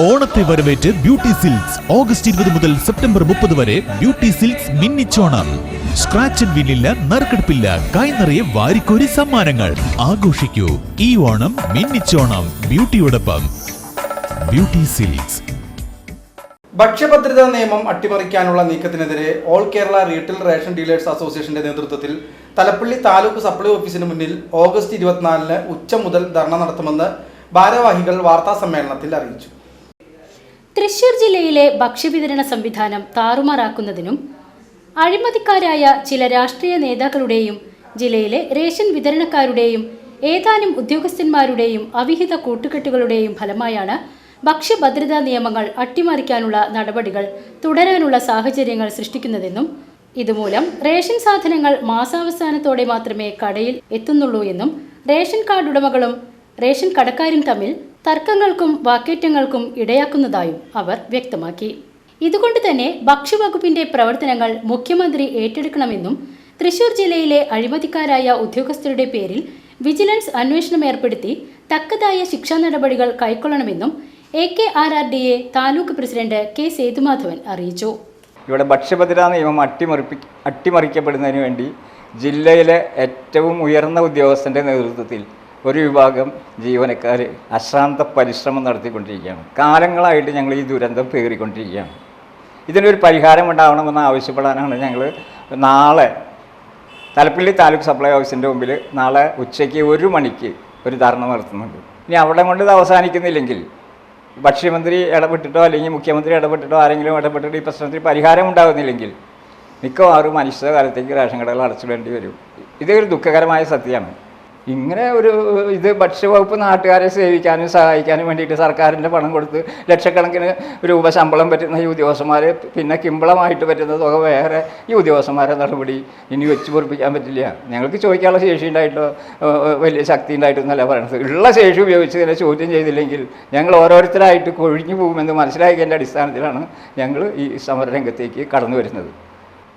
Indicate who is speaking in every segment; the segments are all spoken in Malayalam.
Speaker 1: ഓണത്തെ വരവേറ്റ് ബ്യൂട്ടി സിൽക്സ്. ഓഗസ്റ്റ് ഇരുപത് മുതൽ സെപ്റ്റംബർ മുപ്പത് വരെ ബ്യൂട്ടി സിൽക്സ് മിന്നിച്ചോണം. സ്ക്രാച്ച് ആൻഡ് വിന്നില്ല നറുക്കെടുപ്പില്ല. കൈനിറയെ വാരിക്കോരി സമ്മാനങ്ങൾ. ആഘോഷിക്കൂ. ഈ ഓണം മിന്നിച്ചോണം. ബ്യൂട്ടിയോടൊപ്പം. Beauty silks.
Speaker 2: ഭക്ഷ്യഭദ്രതാ നിയമം അട്ടിമറിക്കാനുള്ള നീക്കത്തിനെതിരെ all Kerala retail ration dealers അസോസിയേഷന്റെ നേതൃത്വത്തിൽ തലപ്പള്ളി താലൂക്ക് സപ്ലൈ ഓഫീസിന് മുന്നിൽ ഓഗസ്റ്റ് ഇരുപത്തിനാലിന് ഉച്ച മുതൽ ധർണ നടത്തുമെന്ന് ഭാരവാഹികൾ വാർത്താ സമ്മേളനത്തിൽ അറിയിച്ചു.
Speaker 3: തൃശൂർ ജില്ലയിലെ ഭക്ഷ്യവിതരണ സംവിധാനം താറുമാറാക്കുന്നതിനും അഴിമതിക്കാരായ ചില രാഷ്ട്രീയ നേതാക്കളുടെയും ജില്ലയിലെ റേഷൻ വിതരണക്കാരുടെയും ഏതാനും ഉദ്യോഗസ്ഥന്മാരുടെയും അവിഹിത കൂട്ടുകെട്ടുകളുടെയും ഫലമായാണ് ഭക്ഷ്യഭദ്രതാ നിയമങ്ങൾ അട്ടിമറിക്കാനുള്ള നടപടികൾ തുടരാനുള്ള സാഹചര്യങ്ങൾ സൃഷ്ടിക്കുന്നതെന്നും ഇതുമൂലം റേഷൻ സാധനങ്ങൾ മാസാവസാനത്തോടെ മാത്രമേ കടയിൽ എത്തുന്നുള്ളൂ എന്നും റേഷൻ കാർഡ് ഉടമകളും റേഷൻ കടക്കാരും തമ്മിൽ തർക്കങ്ങൾക്കും വാക്കേറ്റങ്ങൾക്കും ഇടയാക്കുന്നതായും അവർ വ്യക്തമാക്കി. ഇതുകൊണ്ട് തന്നെ ഭക്ഷ്യവകുപ്പിന്റെ പ്രവർത്തനങ്ങൾ മുഖ്യമന്ത്രി ഏറ്റെടുക്കണമെന്നും തൃശൂർ ജില്ലയിലെ അഴിമതിക്കാരായ ഉദ്യോഗസ്ഥരുടെ പേരിൽ വിജിലൻസ് അന്വേഷണം ഏർപ്പെടുത്തി തക്കതായ ശിക്ഷാ നടപടികൾ കൈക്കൊള്ളണമെന്നും A K R R D A taluk president K Sethumadhavan അറിയിച്ചു.
Speaker 4: ഇവിടെ ഭക്ഷ്യഭദ്രതാ നിയമം അട്ടിമറിപ്പി അട്ടിമറിക്കപ്പെടുന്നതിന് വേണ്ടി ജില്ലയിലെ ഏറ്റവും ഉയർന്ന ഉദ്യോഗസ്ഥന്റെ നേതൃത്വത്തിൽ ഒരു വിഭാഗം ജീവനക്കാർ അശ്രാന്ത പരിശ്രമം നടത്തിക്കൊണ്ടിരിക്കുകയാണ്. കാലങ്ങളായിട്ട് ഞങ്ങൾ ഈ ദുരന്തം പേറിക്കൊണ്ടിരിക്കുകയാണ്. ഇതിനൊരു പരിഹാരം ഉണ്ടാവണമെന്ന് ആവശ്യപ്പെടാനാണ് ഞങ്ങൾ നാളെ തലപ്പള്ളി താലൂക്ക് സപ്ലൈ ഓഫീസിന്റെ മുമ്പിൽ നാളെ ഉച്ചയ്ക്ക് ഒരു മണിക്ക് ഒരു ധർണ നടത്തുന്നുണ്ട്. ഇനി അവിടെ കൊണ്ട് ഇത് അവസാനിക്കുന്നില്ലെങ്കിൽ ഭക്ഷ്യമന്ത്രി ഇടപെട്ടിട്ടോ അല്ലെങ്കിൽ മുഖ്യമന്ത്രി ഇടപെട്ടിട്ടോ ആരെങ്കിലും ഇടപെട്ടിട്ട് ഈ പ്രശ്നത്തിന് പരിഹാരം ഉണ്ടാകുന്നില്ലെങ്കിൽ മിക്കവാറും അനിശ്ചിതകാലത്തേക്ക് റേഷൻ കടകൾ അടച്ചിടേണ്ടി വരും. ഇതൊരു ദുഃഖകരമായ സത്യമാണ്. ഇങ്ങനെ ഒരു ഇത് ഭക്ഷ്യവകുപ്പ് നാട്ടുകാരെ സേവിക്കാനും സഹായിക്കാനും വേണ്ടിയിട്ട് സർക്കാരിന്റെ പണം കൊടുത്ത് ലക്ഷക്കണക്കിന് രൂപ ശമ്പളം പറ്റുന്ന ഈ ഉദ്യോഗസ്ഥന്മാർ പിന്നെ കിമ്പളമായിട്ട് പറ്റുന്ന തുക വേറെ ഈ ഉദ്യോഗസ്ഥന്മാരെ നടപടി ഇനി വെച്ച് പൊറിപ്പിക്കാൻ പറ്റില്ല. ഞങ്ങൾക്ക് ചോദിക്കാനുള്ള ശേഷി ഉണ്ടായിട്ടോ വലിയ ശക്തി ഉണ്ടായിട്ടൊന്നല്ല പറയണത്. ഉള്ള ശേഷി ഉപയോഗിച്ച് ഇതിനെ ചോദ്യം ചെയ്തില്ലെങ്കിൽ ഞങ്ങൾ ഓരോരുത്തരായിട്ട് കൊഴിഞ്ഞു പോകുമെന്ന് മനസ്സിലാക്കിയതിന്റെ അടിസ്ഥാനത്തിലാണ് ഞങ്ങൾ ഈ സമരരംഗത്തേക്ക് കടന്നു വരുന്നത്.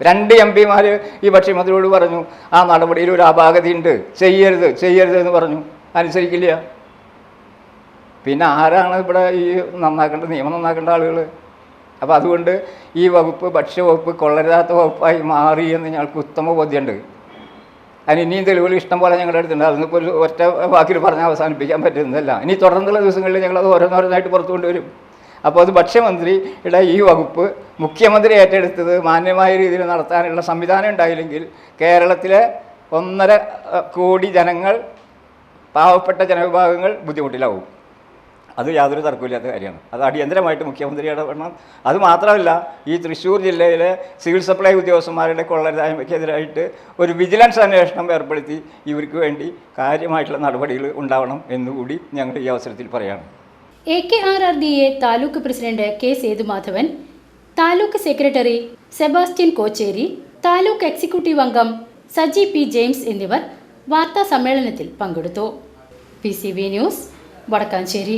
Speaker 4: രണ്ട് എം പിമാർ ഈ ഭക്ഷ്യമന്ത്രിയോട് പറഞ്ഞു ആ നടപടിയിൽ ഒരു അപാകതയുണ്ട് ചെയ്യരുത് ചെയ്യരുത് എന്ന് പറഞ്ഞു. അനുസരിക്കില്ല. പിന്നെ ആരാണ് ഇവിടെ ഈ നന്നാക്കേണ്ട നിയമം നന്നാക്കേണ്ട ആളുകൾ അപ്പോൾ അതുകൊണ്ട് ഈ വകുപ്പ് ഭക്ഷ്യവകുപ്പ് കൊള്ളരുതാത്ത വകുപ്പായി മാറി എന്ന് ഞങ്ങൾക്ക് ഉത്തമ ബോധ്യമുണ്ട്. അതിന് ഇനിയും തെളിവുകൾ ഇഷ്ടം പോലെ ഞങ്ങളുടെ അടുത്തുണ്ട്. അതിനിപ്പോൾ ഒരു ഒറ്റ വാക്കിൽ പറഞ്ഞ് അവസാനിപ്പിക്കാൻ പറ്റുന്നതല്ല. ഇനി തുടർന്നുള്ള ദിവസങ്ങളിൽ ഞങ്ങളത് ഓരോന്നോരോന്നായിട്ട് പുറത്തു കൊണ്ടുവരും. അപ്പോൾ അത് ഭക്ഷ്യമന്ത്രിയുടെ ഈ വകുപ്പ് മുഖ്യമന്ത്രി ഏറ്റെടുത്തത് മാന്യമായ രീതിയിൽ നടത്താനുള്ള സംവിധാനം ഉണ്ടായില്ലെങ്കിൽ കേരളത്തിലെ ഒന്നര കോടി ജനങ്ങൾ പാവപ്പെട്ട ജനവിഭാഗങ്ങൾ ബുദ്ധിമുട്ടിലാവും. അത് യാതൊരു തർക്കമില്ലാത്ത കാര്യമാണ്. അത് അടിയന്തരമായിട്ട് മുഖ്യമന്ത്രി ഇടപെടണം. അത് മാത്രമല്ല ഈ തൃശ്ശൂർ ജില്ലയിലെ സിവിൽ സപ്ലൈ ഉദ്യോഗസ്ഥന്മാരുടെ കൊള്ളരുതായ്മയ്ക്കെതിരായിട്ട് ഒരു വിജിലൻസ് അന്വേഷണം ഏർപ്പെടുത്തി ഇവർക്ക് വേണ്ടി കാര്യമായിട്ടുള്ള നടപടികൾ ഉണ്ടാവണം എന്നുകൂടി ഞങ്ങൾ ഈ അവസരത്തിൽ പറയുകയാണ്
Speaker 3: A K R R D A taluk president K Sethumadhavan taluk secretary Sebastian Kocheri taluk executive അംഗം സജി പി ജെയിംസ് എന്നിവർ വാർത്താ സമ്മേളനത്തിൽ പങ്കെടുത്തു. P C B news Vadakkanchery.